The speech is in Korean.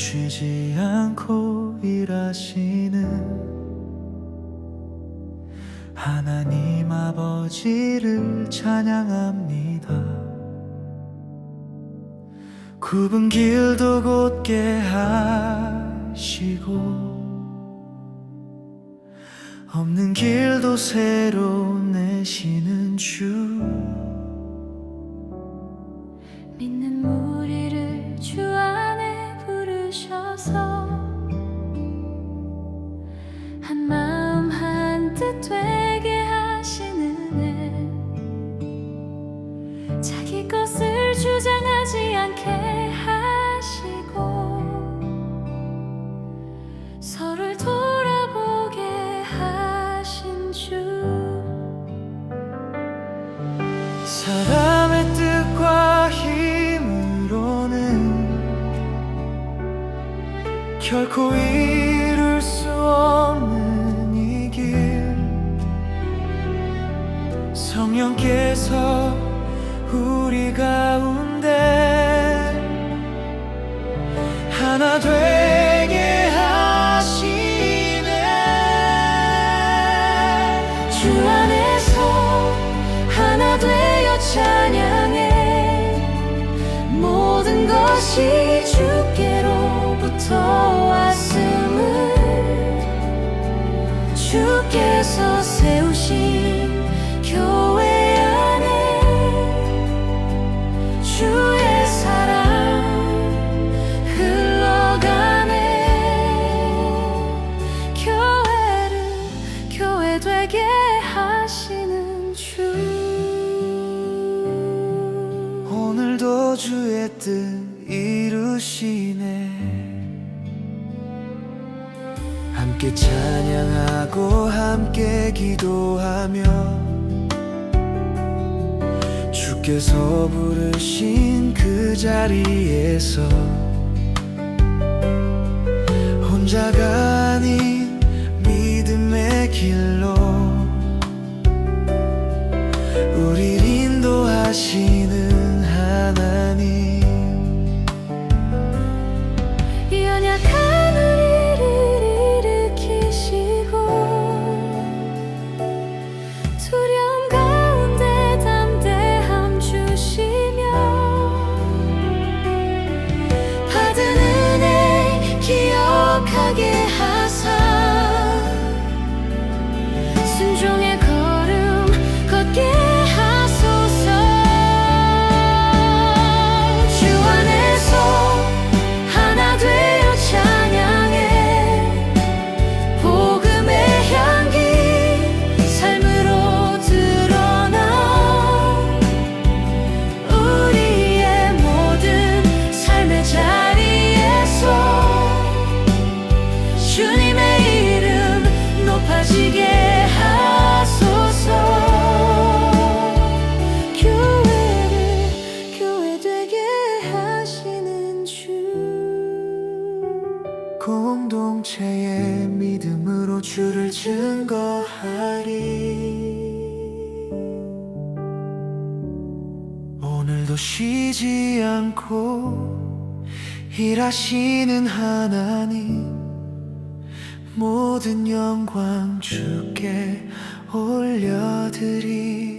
쉬지 않고 일하시는 하나님 아버지를 찬양합니다. 굽은 길도 곧게 하시고 없는 길도 새로 내시는 주 한 마음 한 뜻 되게 하시는 애. 자기 것을 주장하지 않게 하시고 서로를 돌아보게 하신 주. 사람의 뜻과 힘으로는 결코 이 성령께서 우리 가운데 하나 되게 하시네. 주 안에서 하나 되어 찬양해. 모든 것이 주 오늘도 주의 뜻 이루시네. 함께 찬양하고 함께 기도하며 주께서 부르신 그 자리에서 혼자가 아닌 믿음의 길로 우릴 인도하시 공동체의 믿음으로 주를 증거하리. 오늘도 쉬지 않고 일하시는 하나님 모든 영광 주께 올려드리